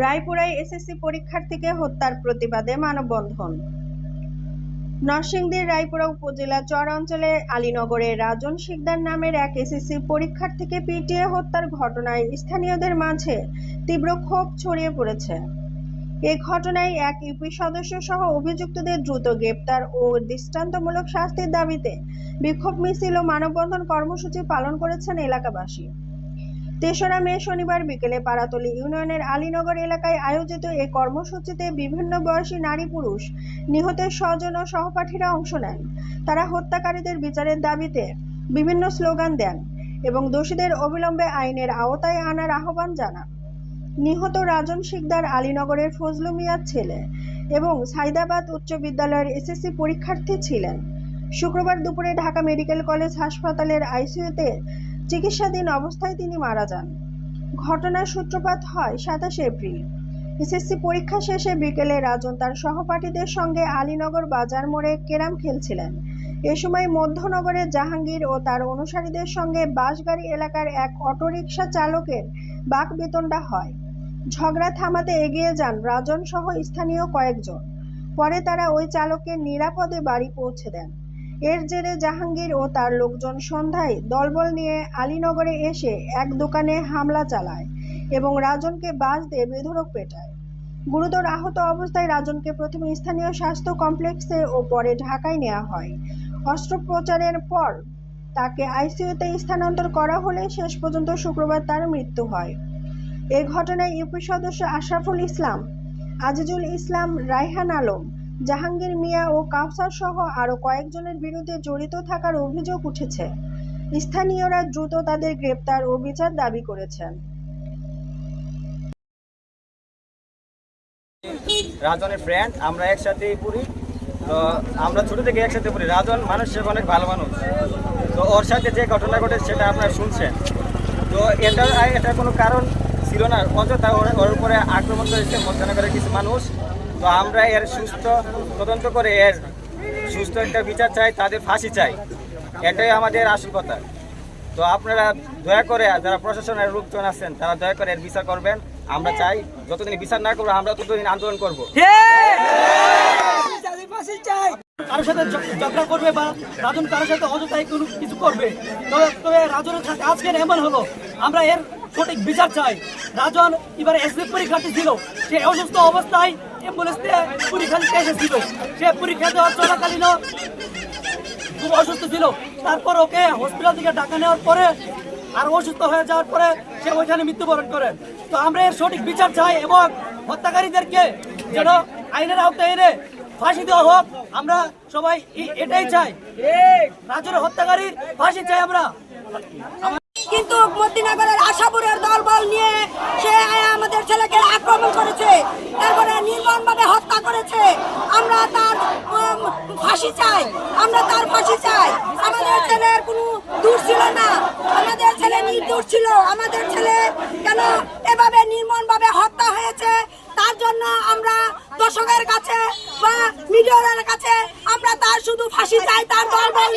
রায়পুরায় SSC পরীক্ষার্থীকে হত্যার প্রতিবাদে মানববন্ধন। নরসিংদীর রায়পুরা উপজেলা চর অঞ্চলে আলীনগরে রাজন শিকদার নামের এক এসএসসি পরীক্ষার্থীকে পিটিয়ে হত্যার ঘটনায় স্থানীয়দের মাঝে তীব্র ক্ষোভ ছড়িয়ে পড়েছে। এ ঘটনায় এক ইউপি সদস্য সহ অভিযুক্তদের দ্রুত গ্রেপ্তার ও দৃষ্টান্তমূলক শাস্তির দাবিতে বিক্ষোভ মিছিল ও মানববন্ধন কর্মসূচি পালন করেছেন এলাকাবাসী। তেসরা মে শনিবার বিকেলে পাড়াতলী ইউনিয়নের আলীনগর এলাকায় আয়োজিত এ কর্মসূচিতে বিভিন্ন বয়সী নারী পুরুষ নিহতের স্বজন ও সহপাঠীরা অংশ নেন। তারা হত্যাকারীদের বিচারের দাবিতে বিভিন্ন স্লোগান দেন এবং দোষীদের অবিলম্বে আইনের আওতায় আনার আহ্বান জানান। নিহত রাজন শিকদার আলীনগরের ফজলু মিয়ার ছেলে এবং সাইদাবাদ উচ্চ বিদ্যালয়ের এসএসসি পরীক্ষার্থী ছিলেন। শুক্রবার দুপুরে ঢাকা মেডিকেল কলেজ হাসপাতালের আইসিইউতে চিকিৎসাধীন অবস্থায় তিনি মারা যান। ঘটনার সূত্রপাত হয় সাতাশে এপ্রিল। এসএসসি পরীক্ষা শেষে বিকেলে রাজন তার সহপাঠীদের সঙ্গে আলীনগর বাজার মোড়ে কেরাম খেলছিলেন। এ সময় মধ্যনগরের জাহাঙ্গীর ও তার অনুসারীদের সঙ্গে বাসগাড়ি এলাকার এক অটোরিকশা চালকের বাকবিতণ্ডা হয়। ঝগড়া থামাতে এগিয়ে যান রাজন সহ স্থানীয় কয়েকজন। পরে তারা ওই চালককে নিরাপদে বাড়ি পৌঁছে দেন। এর জেরে জাহাঙ্গীর ও তার লোকজন সন্ধ্যায় দলবল নিয়ে আলীনগরে এসে এক দোকানে হামলা চালায় এবং রাজনকে বাস দিয়ে বেধড়ক পেটায়। গুরুতর আহত অবস্থায় রাজনকে প্রথমে স্থানীয় স্বাস্থ্য কমপ্লেক্সে ও পরে ঢাকায় নেওয়া হয়। অস্ত্রোপচারের পর তাকে আইসিইউতে স্থানান্তর করা হলে শেষ পর্যন্ত শুক্রবার তার মৃত্যু হয়। এ ঘটনায় ইউপি সদস্য আশরাফুল ইসলাম, আজিজুল ইসলাম, রায়হান আলম জাহাঙ্গীর মিয়া ও কাউসার সহ আরও কয়েকজনের বিরুদ্ধে জড়িত থাকার অভিযোগ উঠেছে। স্থানীয়রা দ্রুত তাদের গ্রেপ্তার ও বিচার দাবি করেছেন। রাজনের ফ্রেন্ড আমরা একসাথেই পড়ি। তো আমরা ছোট থেকে একসাথে পড়ি। রাজন মানুষ অনেক ভালো মানুষ। তো ওর সাথে যে ঘটনা ঘটে, সেটা আপনারা শুনছেন। তো এটা এটা কোনো কারণ ছিল না। অযথা ওর উপরে আক্রমণ করেছে মধ্যনগরের কিছু মানুষ। তো আমরা এর সুস্থ তদন্ত করে এর সুস্থ একটা বিচার চাই, তাদের ফাঁসি চাই। এটাই আমাদের আসল কথা। তো আপনারা দয়া করে যারা প্রশাসনের লোকজন আছেন, তারা দয়া করে এর বিচার করবেন। আমরা চাই যতদিন বিচার না করব, আমরা ততদিন আন্দোলন করব। কারোর সাথে ঝগড়া করবে বা রাজন কারোর সাথে অযথাই কোনো কিছু করবে, তবে তবে রাজনের সাথে আজকের এমন হলো। আমরা এর সঠিক বিচার চাই। রাজন এবারে এসবি পরীক্ষার্থী ছিল, সে অসুস্থ অবস্থায় অ্যাম্বুলেন্স পরীক্ষা দিতে এসেছিল। সে পরীক্ষা দেওয়ার চলাকালীন খুব অসুস্থ ছিল। তারপর ওকে হসপিটাল থেকে ডাকা নেওয়ার পরে আর অসুস্থ হয়ে যাওয়ার পরে সে ওইখানে মৃত্যুবরণ করে। তো আমরা এর সঠিক বিচার চাই এবং হত্যাকারীদেরকে যেন আইনের আওতায় এনে ফাঁসি দেওয়া হোক, আমরা সবাই এটাই চাই। রাজুর হত্যাকারীর ফাঁসি চাই আমরা। কিন্তু মদিনগরের আশাপুরের দলবল নিয়ে আক্রমণ করেছে। তারপরে নির্মমভাবে হত্যা করেছে। আমরা তার ফাঁসি চাই। আমরা তার ফাঁসি চাই। আমাদের ছেলের কোনো দূর ছিল না। আমাদের ছেলে নির্দোষ ছিল। আমাদের ছেলে কেন এভাবে নির্মমভাবে হত্যা হয়েছে? তার জন্য আমরা দর্শকের কাছে বা মিডিয়ার কাছে আমরা তার শুধু ফাঁসি চাই, তার ছেলে-